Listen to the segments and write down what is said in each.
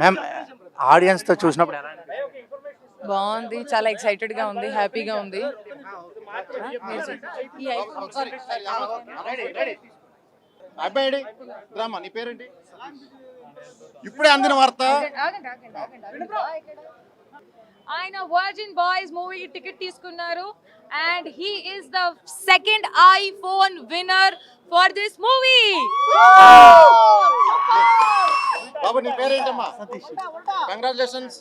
Ma'am ఆడియన్స్తో చూసినప్పుడు ఎలా? బాగుంది చాలా ఎక్సైటెడ్గా ఉంది హ్యాపీగా ఉంది. అబ్బాయి రామా నీ పేరేంటి? ఇప్పుడే అందిన వార్త. ఆయన వర్జిన్ బాయ్స్ మూవీకి టికెట్ తీసుకున్నారు. And he is the second iPhone winner for this movie congratulations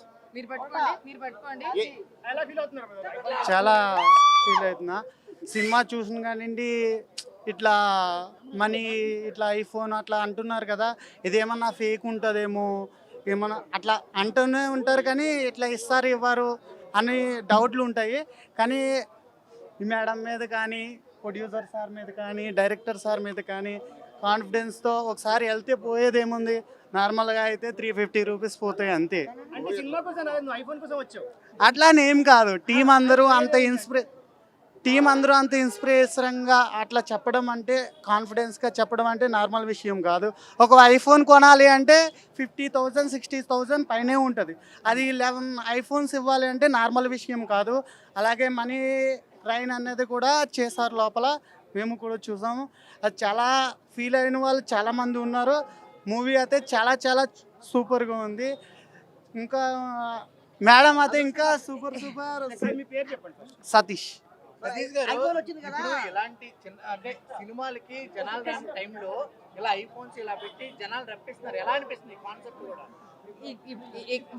చాలా ఫీల్ అవుతున్నా. సినిమా చూసిన కానివ్వండి ఇట్లా మనీ ఇట్లా ఐఫోన్ అట్లా అంటున్నారు కదా ఇదేమన్నా ఫేక్ ఉంటుందేమో ఏమన్నా అట్లా అంటూనే ఉంటారు కానీ ఇట్లా ఇస్తారు ఇవ్వరు అని డౌట్లు ఉంటాయి. కానీ ఈ మేడం మీద కానీ ప్రొడ్యూసర్ సార్ మీద కానీ డైరెక్టర్ సార్ మీద కానీ కాన్ఫిడెన్స్తో ఒకసారి వెళ్తే పోయేదేముంది? నార్మల్గా అయితే త్రీ ఫిఫ్టీ రూపీస్ పోతాయి అంతే. అట్లా ఏం కాదు టీం అందరూ అంత ఇన్స్పిరే టీం అందరూ అంత ఇన్స్పిరేషన్గా అట్లా చెప్పడం అంటే కాన్ఫిడెన్స్గా చెప్పడం అంటే నార్మల్ విషయం కాదు. ఒక ఐఫోన్ కొనాలి అంటే ఫిఫ్టీ థౌజండ్ సిక్స్టీ థౌజండ్ పైనే ఉంటుంది. అది లెవెన్ ఐఫోన్స్ ఇవ్వాలి అంటే నార్మల్ విషయం కాదు. అలాగే మనీ ట్రైన్ అనేది కూడా చేశారు లోపల. మేము కూడా చూసాము. అది చాలా ఫీల్ అయిన వాళ్ళు చాలామంది ఉన్నారు. మూవీ అయితే చాలా చాలా సూపర్గా ఉంది. ఇంకా మేడం అయితే ఇంకా సూపర్ సూపర్. సతీష్. సతీష్ గారు ఇప్పుడు ఇలాంటి చిన్న అంటే సినిమాలకి జనాలు రాని టైంలో ఇలా ఐఫోన్స్ ఇలా పెట్టి జనాలు రప్పిస్తున్నారు. ఎలా అనిపిస్తుంది కాన్సెప్ట్ కూడా?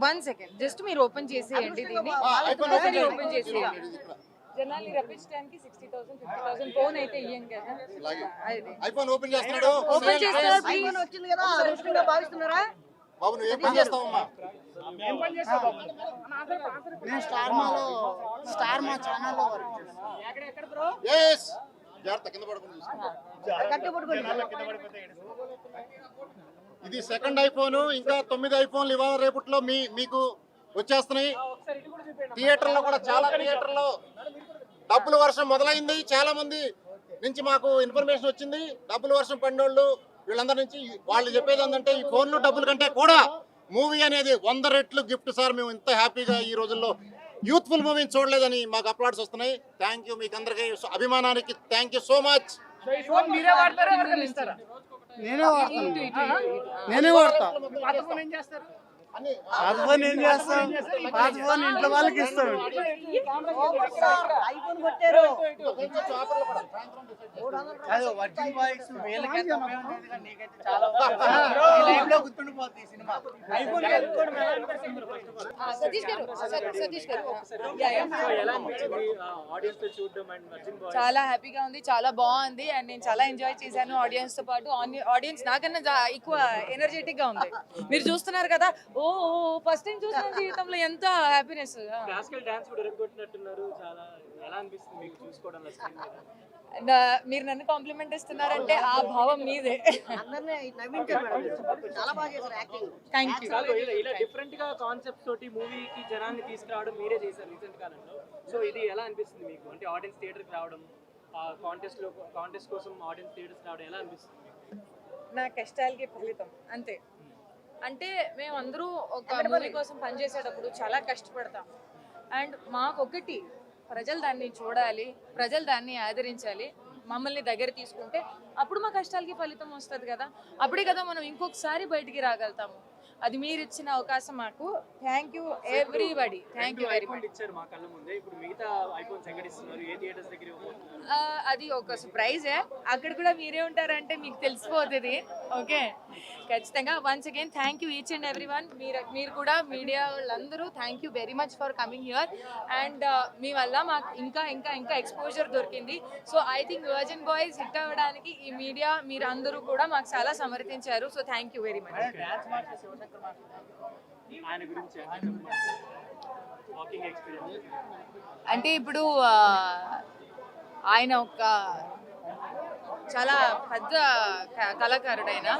One second. జస్ట్ మీరు ఓపెన్ చేసేయండి దీన్ని. ఐఫోన్ ఒకసారి ఓపెన్ ఓపెన్ చేసేయండి. జనాల్ని రప్పించడానికి sixty thousand fifty thousand phone అయితే ఇయ్యం కదా. ఐఫోన్ ఓపెన్ చేస్తున్నాడు. ఓపెన్ చేస్తున్నారు. ఐఫోన్ వచ్చింది కదా అదృష్టంగా భావిస్తున్నారా? బాబు నువ్వు ఏం పని చేస్తావమ్మా? ఏం పని చేస్తావు. నేను స్టార్ మాలో స్టార్ మా ఛానల్లో వర్క్ చేస్తాను. ఎక్కడ ఎక్కడ బ్రో ఎస్ జాగ్రత్త. కింద చూసుకో. ఇది సెకండ్ ఐఫోన్ ఇంకా తొమ్మిది ఐఫోన్లు ఇవాళ రేపట్లో మీ మీకు వచ్చేస్తున్నాయి. ఒకసారి ఇటు కూడా చూపించండి థియేటర్లో కూడా చాలా థియేటర్లో డబ్బుల వర్షం మొదలైంది చాలా మంది నుంచి మాకు ఇన్ఫర్మేషన్ వచ్చింది. డబ్బుల వర్షం పడినోళ్ళు వీళ్ళందరి నుంచి వాళ్ళు చెప్పేది ఏంటంటే ఈ ఫోన్లు డబ్బుల కంటే కూడా మూవీ అనేది వంద రెట్లు గిఫ్ట్ సార్. మేము ఇంత హ్యాపీగా ఈ రోజుల్లో యూత్ఫుల్ మూవీని చూడలేదని మాకు అప్లాడ్స్ వస్తున్నాయి. థ్యాంక్ యూ మీకు అందరికీ అభిమానానికి థ్యాంక్ యూ సో మచ్ నేనే వాడతాను. నేనే వాడతా పాత ఫోన్ ఏం చేస్తాం పాత ఫోన్ ఇంట్లో వాళ్ళకి ఇస్తాం అదే వర్జిన్ బాయ్స్ నీకైతే చాలా గుర్తుండిపోతుంది ఈ సినిమా. ఐఫోన్ చాలా హ్యాపీగా ఉంది చాలా బాగుంది అండ్ నేను చాలా ఎంజాయ్ చేశాను ఆడియన్స్తో పాటు. ఆడియన్స్ నాకన్నా ఎక్కువ ఎనర్జెటిక్గా ఉంది. మీరు చూస్తున్నారు కదా ఓ ఫస్ట్ టైం చూసిన జీవితంలో ఎంత హ్యాపీనెస్ క్లాసికల్ డాన్స్ కూడా ఎరగొట్టినట్టున్నారు. చాలా ఎలా అనిపిస్తుంది మీకు మీద? మీరు నన్ను కాంప్లిమెంట్ ఇస్తున్నారంటే ఆ భావం మీదే. థ్యాంక్ యూ కాదు ఇలా ఇలా డిఫరెంట్గా కాన్సెప్ట్ తోటి మూవీకి జనాన్ని తీసుకురావడం మీరే చేశారు రీసెంట్ కాలంలో. సో ఇది ఎలా అనిపిస్తుంది మీకు? అంటే ఆడియన్స్ థియేటర్కి రావడం కాంటెస్ట్లో కాంటెస్ట్ కోసం ఆడియన్స్ థియేటర్స్ రావడం ఎలా అనిపిస్తుంది నా కష్టాలకి ఫలితం. అంతే. అంటే మేము అందరూ ఒక మూవీ కోసం పనిచేసేటప్పుడు చాలా కష్టపడతాం. అండ్ మాకు ఒకటి ప్రజలు దాన్ని చూడాలి ప్రజలు దాన్ని ఆదరించాలి మమ్మల్ని దగ్గర తీసుకుంటే అప్పుడు మా కష్టాలకి ఫలితం వస్తుంది కదా. అప్పుడే కదా మనం ఇంకొకసారి బయటికి రాగలుగుతాము. అది మీరు ఇచ్చిన అవకాశం మాకు. Thank you everybody thank you very iPhone much ఇచ్చారు మా కళ్ళ ముందే. ఇప్పుడు మిగతా ఐఫోన్స్ ఎక్కడ ఇస్తున్నారు ఏ థియేటర్స్ దగ్గర ఇవ్వబోతున్నారు అది ఒక సర్ప్రైజే అక్కడ కూడా మీరే ఉంటారంటే మీకు తెలిసిపోతుంది. ఓకే ఖచ్చితంగా once again thank you each and every one మీరు మీరు కూడా మీడియా వాళ్ళందరూ thank you very much for coming here and మీ వల్ల మాకు ఇంకా ఇంకా ఇంకా ఎక్స్పోజర్ దొరికింది. So I think Virgin Boys hit అవ్వడానికి ఈ మీడియా మీరు అందరూ కూడా మాకు చాలా సమర్థించారు. So thank you very much ఆయన గురించి వాకింగ్ ఎక్స్పీరియన్స్ అంటే ఇప్పుడు ఆయన ఒక చాలా పెద్ద క- కళాకారుడు ఆయన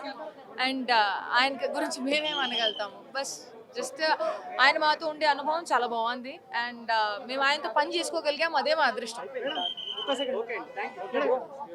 అండ్ ఆయన గురించి మేమేం అనగలుగుతాము. బస్ జస్ట్ ఆయన మాతో ఉండే అనుభవం చాలా బాగుంది. అండ్ మేము ఆయనతో పని చేసుకోగలిగాం అదే మా అదృష్టం.